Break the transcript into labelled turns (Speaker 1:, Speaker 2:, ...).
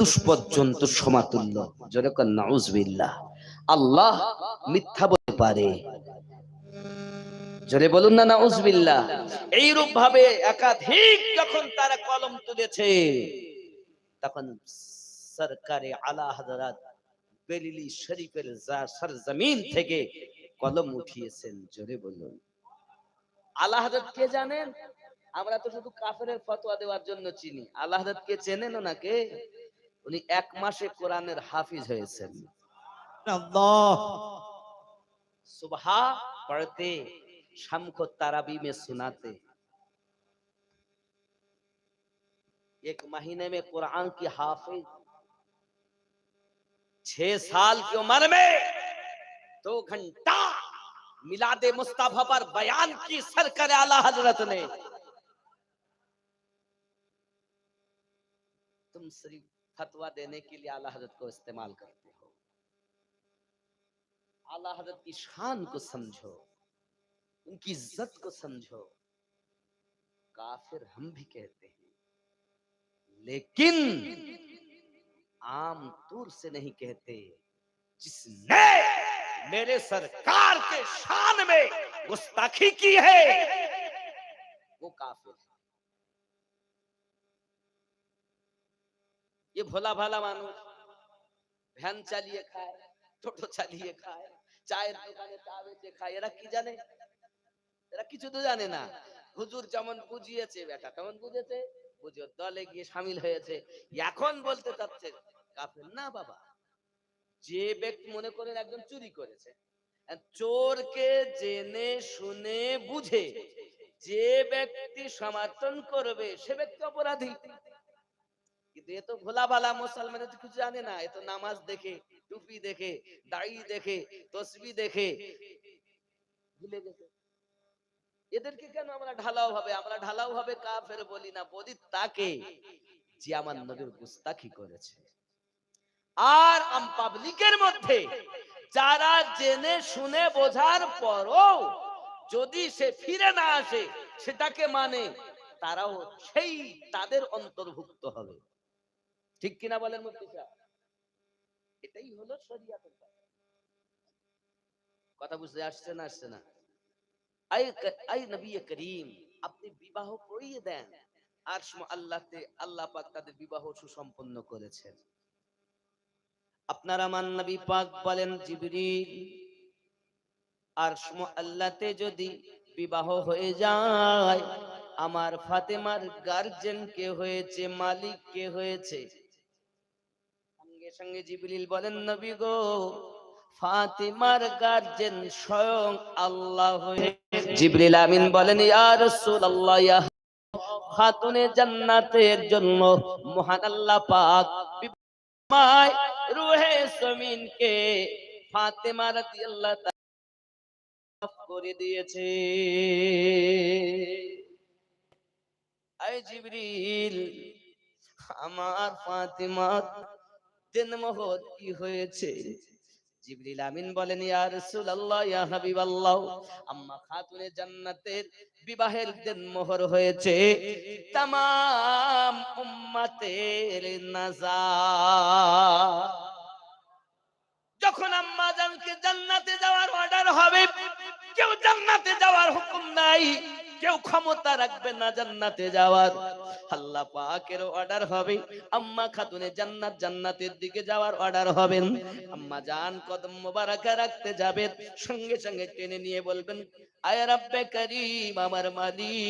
Speaker 1: প্রত্যুষ পর্যন্ত সমাতুল্য। যেরকম নাউজবিল্লাহ। আল্লাহ মিথ্যা বলতে পারে। জোরে বলুন না এইরূপ ভাবে একাধিক যখন তারা কলম তুলেছে, তখন সরকারে আলা হযরত বেলিলি শরীফের থেকে কলম উঠিয়েছেন। জোরে বলুন। আলা হযরত কে জানেন? আমরা তো শুধু কাফেরের ফতোয়া দেওয়ার জন্য চিনি। আল্লাহ কে চেনেন ওনাকে? উনি এক মাসে কোরআনের হাফিজ হয়েছেন
Speaker 2: আল্লাহ
Speaker 1: सुबह पढ़ते शाम को ताराबी में सुनाते एक महीने में कुरान की हाफिज छह साल की उम्र में दो घंटा मिलादे मुस्तफा पर बयान की सरकर आला हजरत ने तुम सिर्फ फतवा देने के लिए आला हज़रत को इस्तेमाल करते हो। आला हज़रत की शान को समझो, उनकी इज़्ज़त को समझो। काफिर हम भी कहते हैं, लेकिन आम तौर से नहीं कहते जिसने मेरे सरकार के शान में गुस्ताखी की है। वो काफिर है। এ ভোলা ভালা মানুষ ভ্যান চালিয়ে খায় টোটো চালিয়ে খায় চায়ের দোকানে চা বেচে খায় এরা কি জানে এরা কিছু তো জানে না হুজুর যেমন বুঝিয়েছে বেটা তেমন বুঝেছে বুঝে দলে গিয়ে সামিল হয়েছে। এখন বলতে চাচ্ছে, কাফের না বাবা, যে ব্যক্তি মনে করেন একজন চুরি করেছে, চোরকে জেনে শুনে বুঝে যে ব্যক্তি সমর্থন করবে, সে ব্যক্তি অপরাধী। কিন্তু এ তো ভোলা ভালা মুসলমান কিছু জানে না। এ তো নামাজ দেখে, টুপি দেখে, দাড়ি দেখে, তসবি দেখে। ভুলে গেছে। এদেরকে কেন আমরা ঢালাও ভাবে? আমরা ঢালাও ভাবে কাফের বলি না, বলি তাকে যে আমার নবীর গুস্তাখি করেছে। আর আম পাবলিকের মধ্যে যারা জেনে শুনে বোঝার পরও যদি সে ফিরে না আসে, সেটাকে মানে তারাও সেই তাদের অন্তর্ভুক্ত হবে। ঠিক কিনা বলেন মুফতি সাহেব এটাই হলো শরিয়াতের কথা। বুঝতে আসছে না আসছে না? আই নবী করিম, আপনি বিবাহ করিয়ে দেন। আর আল্লাহতে, আল্লাহ পাক তাদের বিবাহ সুসম্পন্ন করেছেন। আপনার আমার নবী পাক বলেন জিবরিল, আর আল্লাহতে যদি বিবাহ হয়ে যায়, আমার ফাতেমার গার্জেন কে হয়েছে, মালিক কে হয়েছে সঙ্গে সঙ্গে জিবরিল বলেন, নবী গো, ফাতিমার গার্জেন স্বয়ং আল্লাহ হয়ে জিবরিল আমিন বলেন, ইয়া রাসূলুল্লাহ, ইয়া খাতুনে জান্নাতের জন্য মহান আল্লাহ পাক বিমায় রূহে জমিনকে ফাতেমা রাদিয়াল্লাহু তাআলা করে দিয়েছে। আয় জিবরিল, আমার তিন মোহর কি হয়েছে? জিবরিল আমিন বলেন, ইয়া রাসূলুল্লাহ, ইয়া হাবিবাল্লাহ, আম্মা খাতুনে জান্নাতের বিবাহের দিন মোহর হয়েছে। তাম উম্মতের নাজা যখন আম্মা জানকে জান্নাতে যাওয়ার অর্ডার হবে, কেউ জান্নাতে যাওয়ার হুকুম নাই। কেউ ক্ষমতা রাখবে না জান্নাতে যাওয়ার। আল্লাহ পাকের অর্ডার হবে, আম্মা খাতুনে জান্নাত জান্নাতের দিকে যাওয়ার অর্ডার হবেন। আম্মা জান কদম মোবারকা রাখতে যাবেন, সঙ্গে সঙ্গে টেনে নিয়ে বলবেন, আয় রাব্বে করিম, আমার মালিক।